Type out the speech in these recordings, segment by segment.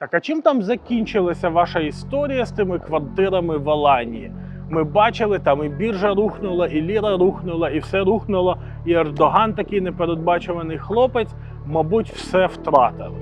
Так а чим там закінчилася ваша історія з тими квартирами в Аланії? Ми бачили, там і біржа рухнула, і ліра рухнула, і все рухнуло. І Ердоган, такий непередбачуваний хлопець, мабуть, все втратив.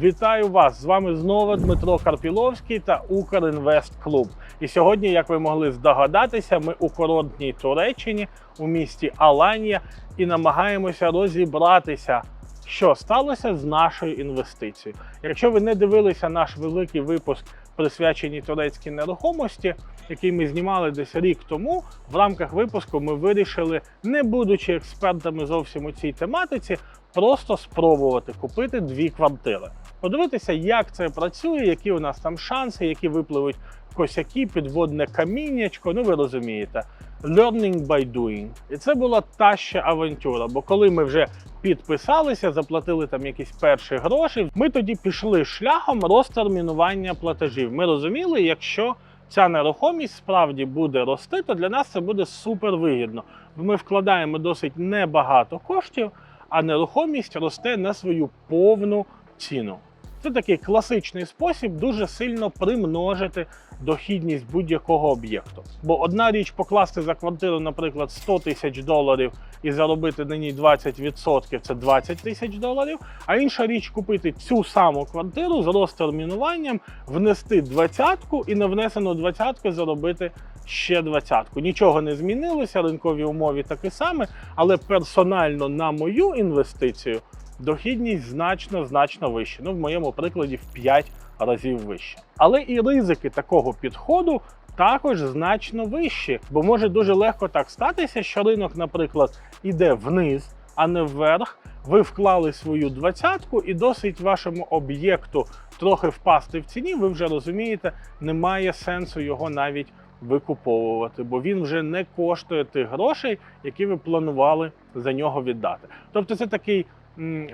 Вітаю вас! З вами знову Дмитро Карпіловський та Укрінвест Клуб. І сьогодні, як ви могли здогадатися, ми у коротній Туреччині у місті Аланія і намагаємося розібратися, що сталося з нашою інвестицією. Якщо ви не дивилися наш великий випуск, присвячений турецькій нерухомості, який ми знімали десь рік тому, в рамках випуску ми вирішили, не будучи експертами зовсім у цій тематиці, просто спробувати купити дві квартири. Подивитися, як це працює, які у нас там шанси, які випливуть косяки, підводне каміннячко. Ну ви розумієте. Learning by doing. І це була та ще авантюра. Бо коли ми вже підписалися, заплатили там якісь перші гроші, ми тоді пішли шляхом розтермінування платежів. Ми розуміли, якщо ця нерухомість справді буде рости, то для нас це буде супер вигідно. Бо ми вкладаємо досить небагато коштів, а нерухомість росте на свою повну ціну. Це такий класичний спосіб дуже сильно примножити дохідність будь-якого об'єкту. Бо одна річ покласти за квартиру, наприклад, 100 тисяч доларів і заробити на ній 20% це 20 тисяч доларів. А інша річ купити цю саму квартиру з розтермінуванням, внести двадцятку і на внесену двадцятку заробити ще двадцятку. Нічого не змінилося, ринкові умови такі самі, але персонально на мою інвестицію дохідність значно значно вища. Ну, в моєму прикладі в 5 разів вище. Але і ризики такого підходу також значно вищі, бо може дуже легко так статися, що ринок, наприклад, іде вниз, а не вверх. Ви вклали свою двадцятку, і досить вашому об'єкту трохи впасти в ціні. Ви вже розумієте, немає сенсу його навіть викуповувати, бо він вже не коштує тих грошей, які ви планували за нього віддати. Тобто, це такий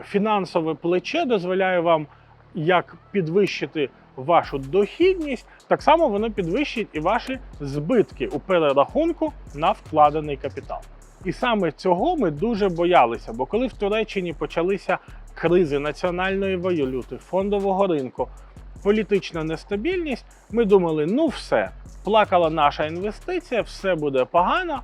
фінансове плече дозволяє вам як підвищити вашу дохідність, так само воно підвищить і ваші збитки у перерахунку на вкладений капітал. І саме цього ми дуже боялися, бо коли в Туреччині почалися кризи національної валюти, фондового ринку, політична нестабільність, ми думали, ну все, плакала наша інвестиція, все буде погано.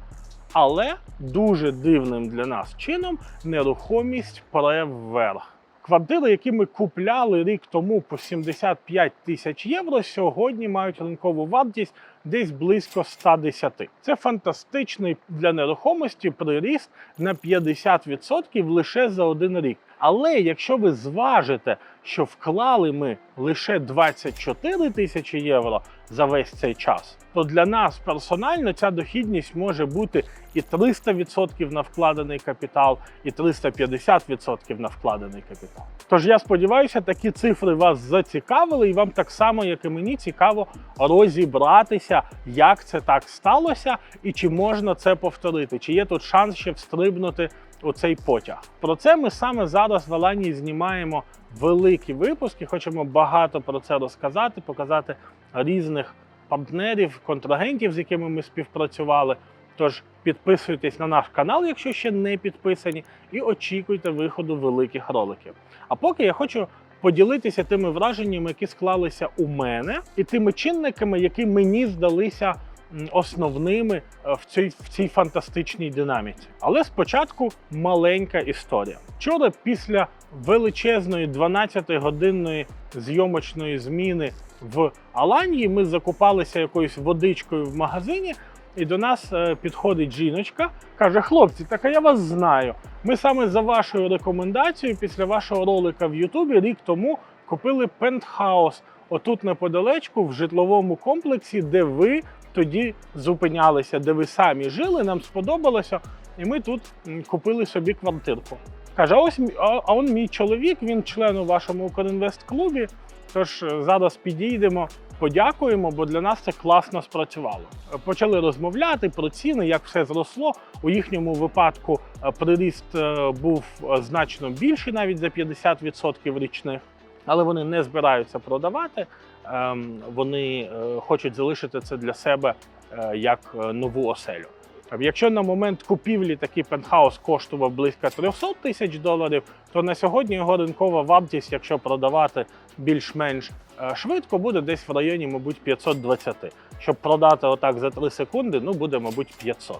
Але дуже дивним для нас чином нерухомість вверх. Квартири, які ми купляли рік тому по 75 тисяч євро, сьогодні мають ринкову вартість десь близько 110. Це фантастичний для нерухомості приріст на 50% лише за один рік. Але якщо ви зважите, що вклали ми лише 24 тисячі євро за весь цей час, то для нас персонально ця дохідність може бути і 300% на вкладений капітал, і 350% на вкладений капітал. Тож я сподіваюся, такі цифри вас зацікавили, і вам так само, як і мені, цікаво розібратися, як це так сталося, і чи можна це повторити, чи є тут шанс ще встрибнути у цей потяг. Про це ми саме зараз в Аланії знімаємо великі випуски. Хочемо багато про це розказати, показати різних партнерів, контрагентів, з якими ми співпрацювали. Тож підписуйтесь на наш канал, якщо ще не підписані, і очікуйте виходу великих роликів. А поки я хочу поділитися тими враженнями, які склалися у мене, і тими чинниками, які мені здалися основними е, в цій, в цій фантастичній динаміці. Але спочатку маленька історія. Вчора, після величезної 12-годинної зйомочної зміни в Аланії, ми закупалися якоюсь водичкою в магазині. І до нас е, підходить жіночка, каже: хлопці, так я вас знаю. Ми саме за вашою рекомендацією, після вашого ролика в Ютубі рік тому купили пентхаус отут неподалечку в житловому комплексі, де ви тоді зупинялися, де ви самі жили. Нам сподобалося, і ми тут купили собі квартирку. Каже: ось а, а он мій чоловік, він член у вашому Укрінвест-клубі. Тож е, зараз підійдемо, подякуємо, бо для нас це класно спрацювало. Е, Почали розмовляти про ціни, як все зросло. У їхньому випадку е, приріст був значно більший, навіть за 50% річних. Але вони не збираються продавати. Ем, Вони е, хочуть залишити це для себе е, як е, нову оселю. Якщо на момент купівлі такий пентхаус коштував близько 300 тисяч доларів, то на сьогодні його ринкова вартість, якщо продавати більш-менш швидко, буде десь в районі, мабуть, 520. Щоб продати отак за 3 секунди, ну буде, мабуть, 500.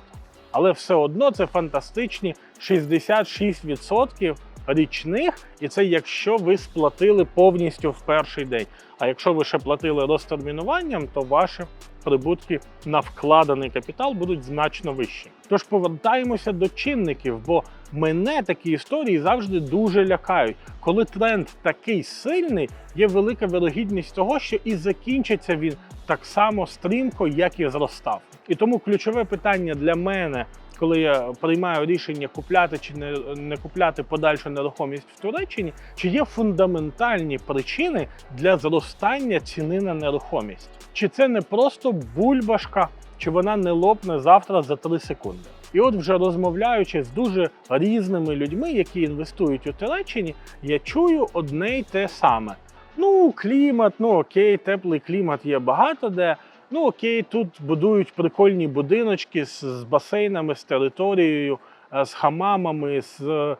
Але все одно це фантастичні 66% річних, і це якщо ви сплатили повністю в перший день. А якщо ви ще платили розтермінуванням, то ваші прибутки на вкладений капітал будуть значно вищі. Тож повертаємося до чинників, бо мене такі історії завжди дуже лякають. Коли тренд такий сильний, є велика вирогідність того, що і закінчиться він так само стрімко, як і зростав. І тому ключове питання для мене. Коли я приймаю рішення купляти чи не, не купляти подальшу нерухомість в Туреччині, чи є фундаментальні причини для зростання ціни на нерухомість? Чи це не просто бульбашка, чи вона не лопне завтра за 3 секунди? І от вже розмовляючи з дуже різними людьми, які інвестують у Туреччині, я чую одне й те саме. Ну, клімат, ну окей, теплий клімат є багато де. Ну окей, тут будують прикольні будиночки з, з басейнами, з територією, е, з хамамами, з е,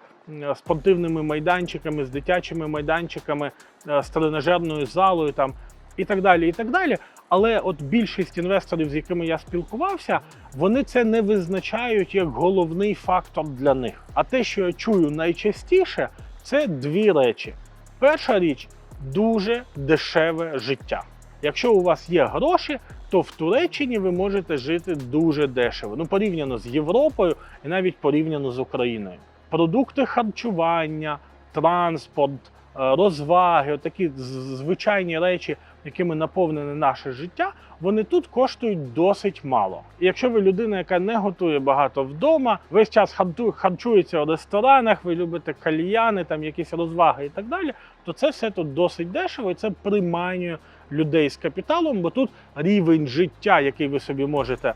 спортивними майданчиками, з дитячими майданчиками, е, з тренажерною залою там і так далі. і так далі. Але от більшість інвесторів, з якими я спілкувався, вони це не визначають як головний фактор для них. А те, що я чую найчастіше, це дві речі. Перша річ дуже дешеве життя. Якщо у вас є гроші, то в Туреччині ви можете жити дуже дешево. Ну порівняно з Європою і навіть порівняно з Україною. Продукти харчування, транспорт, е, розваги, такі звичайні речі, якими наповнене наше життя, вони тут коштують досить мало. І якщо ви людина, яка не готує багато вдома, весь час харчується у ресторанах, ви любите кальяни, там якісь розваги і так далі, то це все тут досить дешево і це приманює людей з капіталом, бо тут рівень життя, який ви собі можете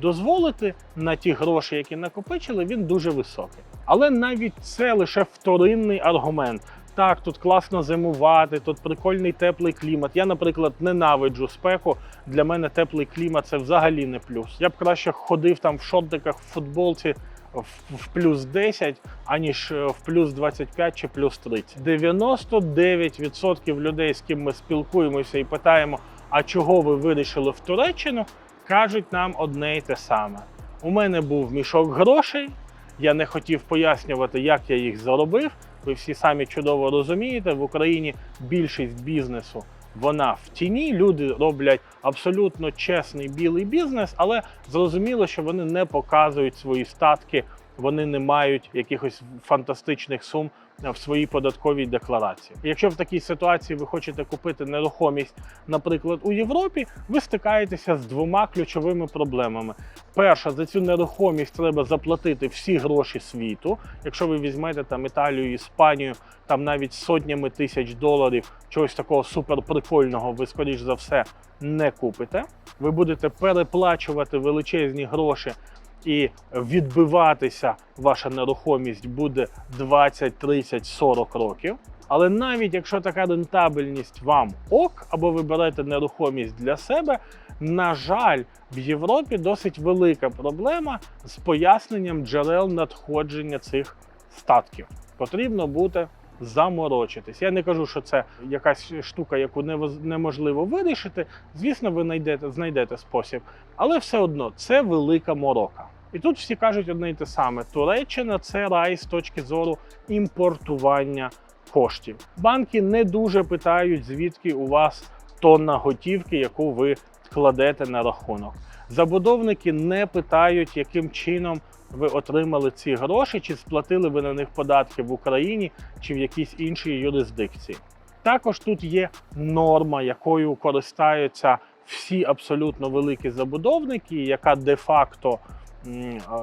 дозволити на ті гроші, які накопичили, він дуже високий. Але навіть це лише вторинний аргумент. Так, тут класно зимувати, тут прикольний теплий клімат. Я, наприклад, ненавиджу спеку. Для мене теплий клімат це взагалі не плюс. Я б краще ходив там в шортиках, в футболці в плюс 10, аніж в плюс 25 чи плюс 30. 99% людей, з ким ми спілкуємося і питаємо, а чого ви вирішили в Туреччину, кажуть нам одне й те саме. У мене був мішок грошей, я не хотів пояснювати, як я їх заробив. Ви всі самі чудово розумієте, в Україні більшість бізнесу вона в тіні. Люди роблять абсолютно чесний білий бізнес, але зрозуміло, що вони не показують свої статки, вони не мають якихось фантастичних сум в своїй податковій декларації. Якщо в такій ситуації ви хочете купити нерухомість, наприклад, у Європі, ви стикаєтеся з двома ключовими проблемами. Перша, за цю нерухомість треба заплатити всі гроші світу. Якщо ви візьмете там Італію, Іспанію, там навіть сотнями тисяч доларів чогось такого суперприкольного, ви скоріш за все не купите. Ви будете переплачувати величезні гроші і відбиватися ваша нерухомість буде 20, 30, 40 років. Але навіть якщо така рентабельність вам ок, або ви берете нерухомість для себе, на жаль, в Європі досить велика проблема з поясненням джерел надходження цих статків. Потрібно бути заморочитись. Я не кажу, що це якась штука, яку неможливо вирішити. Звісно, ви знайдете, знайдете спосіб, але все одно це велика морока. І тут всі кажуть одне й те саме: Туреччина це рай з точки зору імпортування коштів. Банки не дуже питають, звідки у вас тонна готівки, яку ви кладете на рахунок. Забудовники не питають, яким чином ви отримали ці гроші, чи сплатили ви на них податки в Україні чи в якійсь іншій юрисдикції. Також тут є норма, якою користаються всі абсолютно великі забудовники, яка де-факто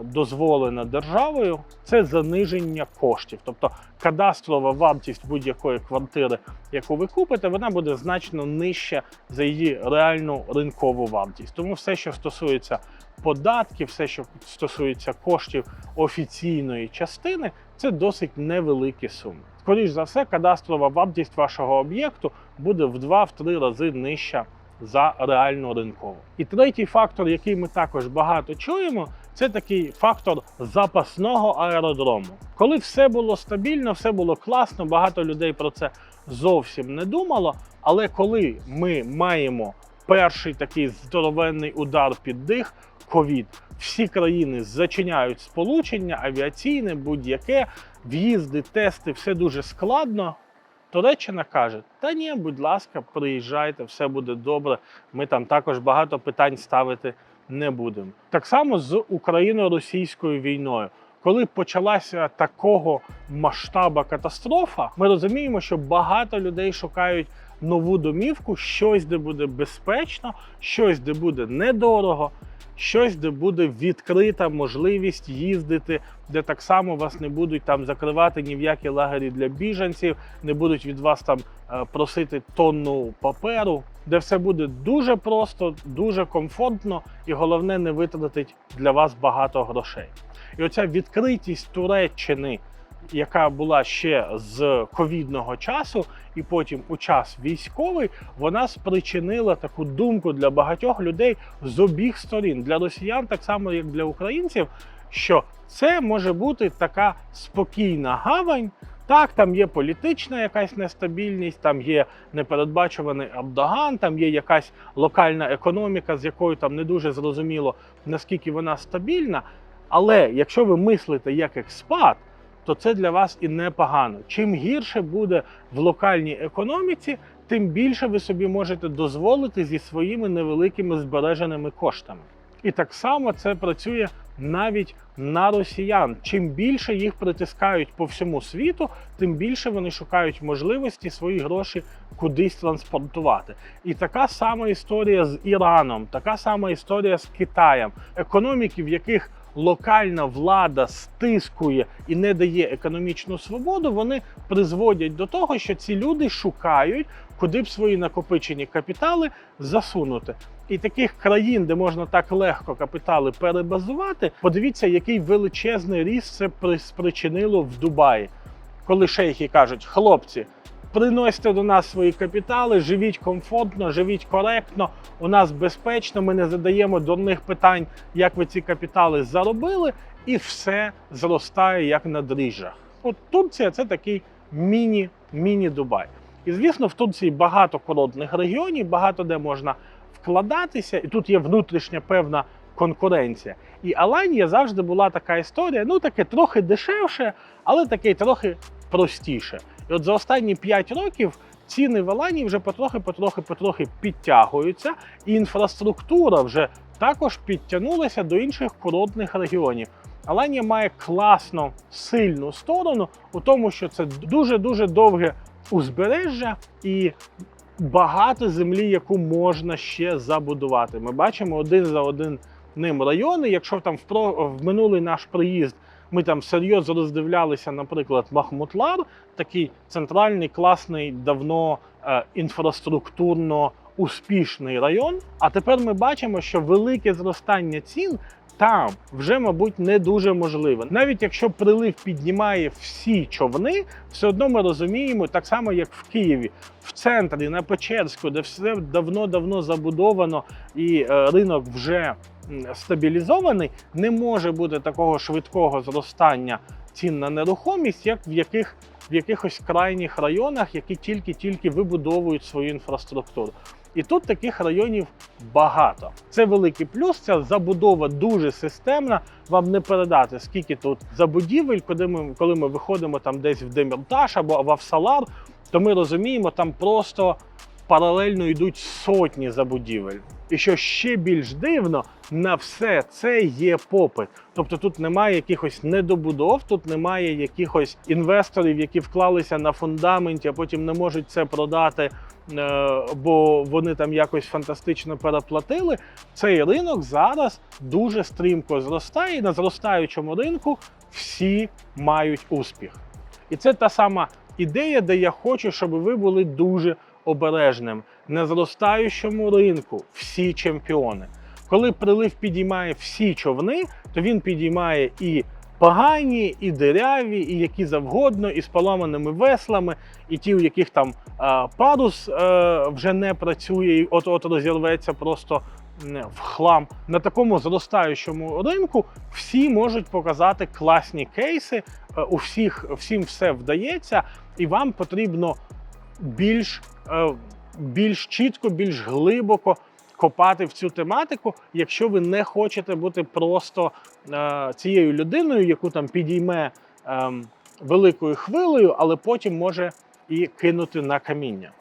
дозволена державою, це заниження коштів. Тобто кадастрова вартість будь-якої квартири, яку ви купите, вона буде значно нижча за її реальну ринкову вартість. Тому все, що стосується податків, все, що стосується коштів офіційної частини, це досить невеликі суми. Скоріше за все, кадастрова вартість вашого об'єкту буде в 2-3 рази нижча за реальну ринкову. І третій фактор, який ми також багато чуємо, це такий фактор запасного аеродрому. Коли все було стабільно, все було класно, багато людей про це зовсім не думало. Але коли ми маємо перший такий здоровенний удар під дих, ковід, всі країни зачиняють сполучення, авіаційне, будь-яке, в'їзди, тести, все дуже складно. Туреччина каже: та ні, будь ласка, приїжджайте, все буде добре. Ми там також багато питань ставити не будемо. Так само з Україно-російською війною. Коли почалася такого масштаба катастрофа, ми розуміємо, що багато людей шукають нову домівку, щось, де буде безпечно, щось, де буде недорого, щось, де буде відкрита можливість їздити, де так само вас не будуть там закривати ні в які лагері для біженців, не будуть від вас там е, просити тонну паперу, де все буде дуже просто, дуже комфортно і головне не витратить для вас багато грошей. І оця відкритість Туреччини, яка була ще з ковідного часу, і потім у час військовий, вона спричинила таку думку для багатьох людей з обіх сторін, для росіян, так само як для українців, що це може бути така спокійна гавань. Так, там є політична якась нестабільність, там є непередбачуваний Абдоган, там є якась локальна економіка, з якою там не дуже зрозуміло наскільки вона стабільна. Але якщо ви мислите як експат, то це для вас і непогано. Чим гірше буде в локальній економіці, тим більше ви собі можете дозволити зі своїми невеликими збереженими коштами. І так само це працює навіть на росіян. Чим більше їх притискають по всьому світу, тим більше вони шукають можливості свої гроші кудись транспортувати. І така сама історія з Іраном, така сама історія з Китаєм, економіки, в яких локальна влада стискує і не дає економічну свободу, вони призводять до того, що ці люди шукають, куди б свої накопичені капітали засунути. І таких країн, де можна так легко капітали перебазувати, подивіться, який величезний ріст це при- спричинило в Дубаї, коли шейхи кажуть: хлопці. Приносьте до нас свої капітали, живіть комфортно, живіть коректно. У нас безпечно. Ми не задаємо дурних питань, як ви ці капітали заробили, і все зростає як на дріжджах. От Турція це такий міні-міні-Дубай. І звісно, в Турції багато курортних регіонів, багато де можна вкладатися, і тут є внутрішня певна конкуренція. І Аланія завжди була така історія, ну таке трохи дешевше, але таке трохи простіше. І от за останні 5 років ціни в Аланії вже потрохи, потрохи, потрохи підтягуються, і інфраструктура вже також підтягнулася до інших курортних регіонів. Аланія має класно сильну сторону у тому, що це дуже дуже довге узбережжя і багато землі, яку можна ще забудувати. Ми бачимо один за один ним райони. Якщо там в минулий наш приїзд ми там серйозно роздивлялися, наприклад, Махмутлар, такий центральний, класний, давно е, інфраструктурно успішний район. А тепер ми бачимо, що велике зростання цін. Там вже, мабуть, не дуже можливо. Навіть якщо прилив піднімає всі човни, все одно ми розуміємо, так само як в Києві, в центрі на Печерську, де все давно-давно забудовано і е, ринок вже стабілізований, не може бути такого швидкого зростання цін на нерухомість, як в яких в якихось крайніх районах, які тільки-тільки вибудовують свою інфраструктуру. І тут таких районів багато. Це великий плюс. Ця забудова дуже системна. Вам не передати, скільки тут забудівель, коли ми, коли ми виходимо там десь в Деміртаж або в Авсалар, то ми розуміємо, там просто паралельно йдуть сотні забудівель. І що ще більш дивно, на все це є попит. Тобто тут немає якихось недобудов, тут немає якихось інвесторів, які вклалися на фундаменті, а потім не можуть це продати, е, бо вони там якось фантастично переплатили. Цей ринок зараз дуже стрімко зростає, і на зростаючому ринку всі мають успіх. І це та сама ідея, де я хочу, щоб ви були дуже обережним. На зростаючому ринку всі чемпіони. Коли прилив підіймає всі човни, то він підіймає і погані, і диряві, і які завгодно, і з поламаними веслами, і ті, у яких там а, парус е, вже не працює, і от-от розірветься просто м, в хлам на такому зростаючому ринку всі можуть показати класні кейси. е, У всіх всім все вдається, і вам потрібно більш, е, більш чітко, більш глибоко копати в цю тематику, якщо ви не хочете бути просто е, цією людиною, яку там підійме ем, великою хвилею, але потім може і кинути на каміння.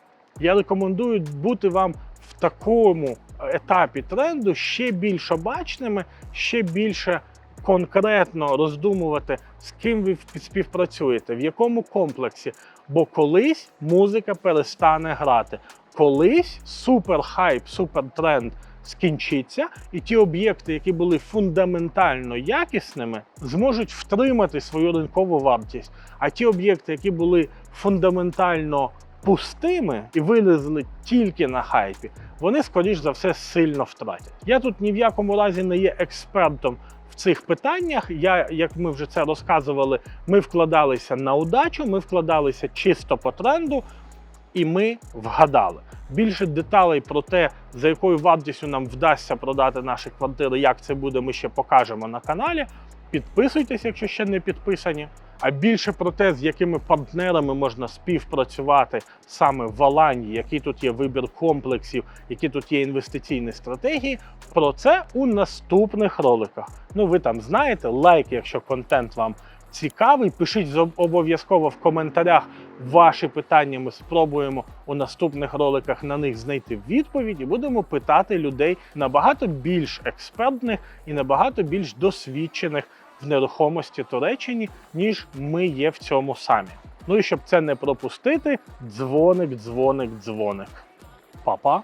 Я рекомендую бути вам в такому етапі тренду ще більш обачними, ще більше конкретно роздумувати, з ким ви співпрацюєте, в якому комплексі. Бо колись музика перестане грати, колись супер хайп, супер тренд скінчиться, і ті об'єкти, які були фундаментально якісними, зможуть втримати свою ринкову вартість. А ті об'єкти, які були фундаментально пустими і вилізли тільки на хайпі, вони скоріш за все сильно втратять. Я тут ні в якому разі не є експертом цих питаннях. Я, як ми вже це розказували, ми вкладалися на удачу, ми вкладалися чисто по тренду, і ми вгадали. Більше деталей про те, за якою вартістю нам вдасться продати наші квартири, як це буде, ми ще покажемо на каналі. Підписуйтесь, якщо ще не підписані. А більше про те, з якими партнерами можна співпрацювати саме в Аланії, який тут є вибір комплексів, які тут є інвестиційні стратегії. Про це у наступних роликах. Ну, ви там знаєте, лайк, якщо контент вам цікавий. Пишіть обов'язково в коментарях ваші питання. Ми спробуємо у наступних роликах на них знайти відповідь і будемо питати людей набагато більш експертних і набагато більш досвідчених в нерухомості Туреччині, ніж ми є в цьому самі. Ну і щоб це не пропустити, дзвоник, дзвоник, дзвоник. Па-па!